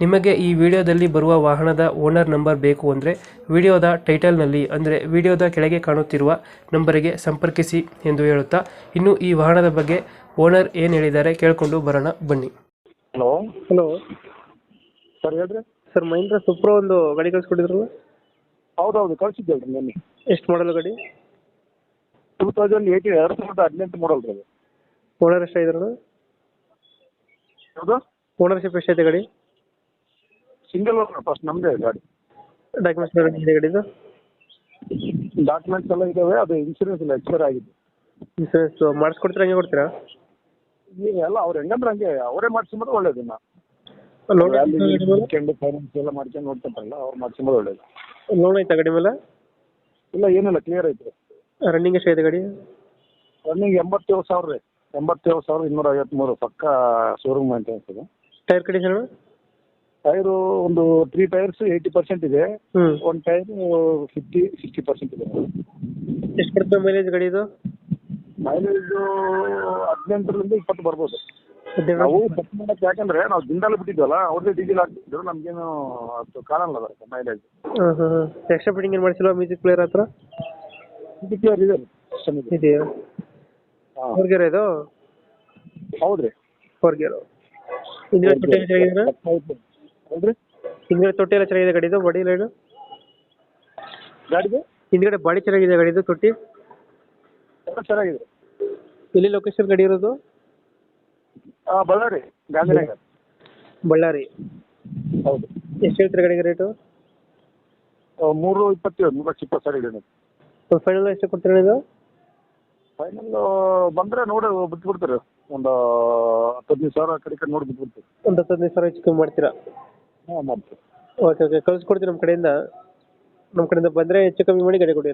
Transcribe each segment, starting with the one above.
ನಿಮಗೆ ಈ ವಿಡಿಯೋದಲ್ಲಿ ಬರುವ ವಾಹನದ ಓನರ್ ನಂಬರ್ ಬೇಕು ಅಂದರೆ ವಿಡಿಯೋದ ಟೈಟಲ್ನಲ್ಲಿ ಅಂದರೆ ವಿಡಿಯೋದ ಕೆಳಗೆ ಕಾಣುತ್ತಿರುವ ನಂಬರಿಗೆ ಸಂಪರ್ಕಿಸಿ ಎಂದು ಹೇಳುತ್ತಾ ಇನ್ನು ಈ ವಾಹನದ ಬಗ್ಗೆ ಓನರ್ ಏನು ಹೇಳಿದ್ದಾರೆ ಕೇಳಿಕೊಂಡು ಬರೋಣ ಬನ್ನಿ. ಹಲೋ. ಹಲೋ. ಸರ್ ಹೇಳ್ರಿ. ಸರ್ ಮಹೇಂದ್ರ ಸುಪ್ರೋ ಒಂದು ಗಾಡಿ ಕಳಿಸ್ಕೊಟ್ಟಿದ್ರಲ್ಲ? ಹೌದೌದು ಹೌದು ರೀ ನಿನ್ನೆ. ಎಷ್ಟು ಮಾಡಲು ಗಾಡಿ? ಟೂ ತೌಸಂಡ್ ಏಯ್ಟೀನ್ ಎರಡು ಸಾವಿರದ ಹದಿನೆಂಟು ಮಾಡಲ್ ರೀ ಅದು. ಓನರ್ ಎಷ್ಟಾಯ್ತು ಹೌದು ಓನರ್ಶಿಪ್ ಎಷ್ಟೈತೆ ಗಾಡಿ? ಸಿಂಗಲ್ ಓನರ್ ಫಸ್ಟ್ ನಮ್ಮದೇ ಗಾಡಿ ಡಾಕ್ಯುಮೆಂಟ್ಸ್ ಇದೆ ಗಾಡಿದು? ಡಾಕ್ಯುಮೆಂಟ್ಸ್ ಎಲ್ಲ ಇದಾವೆ ಅದು ಇನ್ಸೂರೆನ್ಸ್ ಎಲ್ಲ ಎಕ್ಸ್ಪೈರ್ ಆಗಿದೆ. ಇನ್ಸೂರೆನ್ಸ್ ಮಾಡಿಸ್ಕೊಡ್ತೀರಾ ಹಂಗೆ ಕೊಡ್ತೀರಾ? ಈಗ ಎಲ್ಲ ಅವ್ರು ಹೆಂಗಂದ್ರೆ ಹಂಗೆ ಅವರೇ ಮಾಡ್ಸಿಂಬೋದು ಒಳ್ಳೇದು ನಾ ಲೋನ್ ಮಾಡ್ಕೊಂಡು ಫೈನಾನ್ಸ್ ಎಲ್ಲ ಮಾಡ್ಕೊಂಡು ನೋಡ್ಕೊಂತಾರಲ್ಲ ಅವ್ರು ಮಾಡ್ಸಿಂಬೋದು ಒಳ್ಳೇದು. ಲೋನ್ ಐತಾ ಗಾಡಿ ಮೇಲೆ? ಇಲ್ಲ ಏನಿಲ್ಲ ಕ್ಲಿಯರ್ ಐತೆ. ರನ್ನಿಂಗ್ ಎಷ್ಟೈತೆ ಗಾಡಿ? ರನ್ನಿಂಗ್ ಎಂಬತ್ತೇಳು ಸಾವಿರ ರೀ. ಎಂಬತ್ತೇಳು ಸಾವಿರದ ಇನ್ನೂರ ಐವತ್ತ್ಮೂರು ಪಕ್ಕ ಶೋರೂಮ್ ಮೇಂಟೆನೆನ್ಸ್ ಇದೆ. ಟೈರ್ ಕಂಡೀಷನ್ ಟೈರು ಒಂದು ತ್ರೀ ಟೈರ್ಸ್ ಏಯ್ಟಿ ಪರ್ಸೆಂಟ್ ಇದೆ. ಒಂದ್ ಒಂದು ಟೈರ್ ಫಿಫ್ಟಿ ಸಿಕ್ಸ್ಟಿ ಪರ್ಸೆಂಟ್ ಇದೆ. ಎಷ್ಟು ಬರ್ತದೆ ಮೈಲೇಜ್ ಗಾಡಿ ಇದು ಮೈಲೇಜ್ ಹದಿನೆಂಟರಿಂದ ಇಪ್ಪತ್ತು ಬರ್ಬೋದು. ನಾವು ಬಸ್ ಮಾಡಕ್ಕೆ ಯಾಕಂದ್ರೆ ನಾವು ಜಿಂದಾಲ್ ಬಿಟ್ಟಿದ್ವಲ್ಲ ಅವ್ರದ್ದೇ ಡೀಸೆಲ್ ಹಾಕ್ತಿದ್ರು ನಮ್ಗೇನು ಅದು ಕಾಣಲ್ಲ ಬರುತ್ತೆ ಮೈಲೇಜ್ ಎಕ್ಸ್ಟ್ರಾ ಫಿಟ್ಟಿಂಗ್ ಏನು ಮಾಡಿಸಿಲ್ಲ ಮ್ಯೂಸಿಕ್ ಪ್ಲೇಯರ್ ಹತ್ರ? ಇದು ಕ್ಲಿಯರ್ ಇದೆ ಇದೆ. ಇದೆಯಾ? ಹಾಂ. ಫೋರ್ ಗೇರ್ ಇದು? ಹೌದ್ರಿ. ಫೋರ್ ಗೇರು ಚೆನ್ನಾಗಿದೆ ಹೌದ್ರಿ ಹಿಂದ್ಗಡೆ ತೊಟ್ಟಿ ಎಲ್ಲ ಚೆನ್ನಾಗಿದೆ ಗಾಡಿದು ಬಾಡಿ ಲೈನು ಗಾಡಿದು? ಹಿಂದ್ಗಡೆ ಬಾಡಿ ಚೆನ್ನಾಗಿದೆ ಗಾಡಿದು ತೊಟ್ಟಿ? ಎಲ್ಲ ಚೆನ್ನಾಗಿದೆ. ಎಲ್ಲಿ ಲೊಕೇಶನ್ ಗಾಡಿ ಇರೋದು? ಆ, ಬಳ್ಳಾರಿ ಗಾಂಧಿನಗರ್. ಬಳ್ಳಾರಿ. ಹೌದು. ಎಷ್ಟು ಹೇಳ್ತೀರಾ ಗಾಡಿಗೆ ರೇಟು ಆ, ಮೂರು ಇಪ್ಪತ್ತೇಳು ಮೂರು ಲಕ್ಷ ಇಪ್ಪತ್ತು ಸಾವಿರ ಇದೆ ಫೈನಲ್ ಎಷ್ಟು ಕೊಡ್ತೀರಾ ಇದು? ಫೈನಲ್ ಬಂದರೆ ನೋಡಿ ಬಿಟ್ಬಿಡ್ತಾರೆ. ಒಂದು ಹತ್ತು ಹದಿನೈದು ಸಾವಿರ ಆ ಕಡೆ ಈ ಕಡೆ ನೋಡಿ ಬಿಟ್ಬಿಡ್ತೀವಿ ಒಂದು ಹತ್ತು ಹದಿನೈದು ಸಾವಿರ ಹೆಚ್ಚು ಕಮ್ಮಿ ಮಾಡ್ತೀರಾ? ಹಾಂ ಮಾಡ್ತೀವಿ. ಓಕೆ ಓಕೆ ಕಳ್ಸ್ಕೊಡ್ತೀನಿ ನಮ್ಮ ಕಡೆಯಿಂದ. ನಮ್ಮ ಕಡೆಯಿಂದ ಬಂದ್ರೆ ಹೆಚ್ಚು ಕಮ್ಮಿ ಮಾಡಿ ಗಾಡಿ ಕೊಡಿ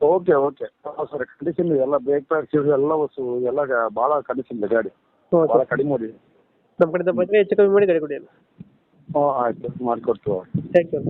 ಓಕೆ ಓಕೆ ಹಾಂ ಸರ್. ಕಂಡೀಷನ್ ಎಲ್ಲ ಬ್ರೇಕ್ ಪ್ಯಾಕ್ಸ್ ಎಲ್ಲ ವಸ್ತು ಎಲ್ಲ ಗ- ಭಾಳ ಕಂಡೀಷನ್ ಇದೆ ಗಾಡಿ. ಭಾಳ ಓಕೆ ಕಡಿಮೆ ಮಾಡಿ ನಮ್ಮ ಕಡೆಯಿಂದ ಬಂದ್ರೆ ಹೆಚ್ಚು ಕಮ್ಮಿ ಮಾಡಿ ಗಾಡಿ ಕೊಡಿ ಹಾಂ ಆಯ್ತು. ಮಾಡ್ಕೊಡ್ತೀವಿ. Thank you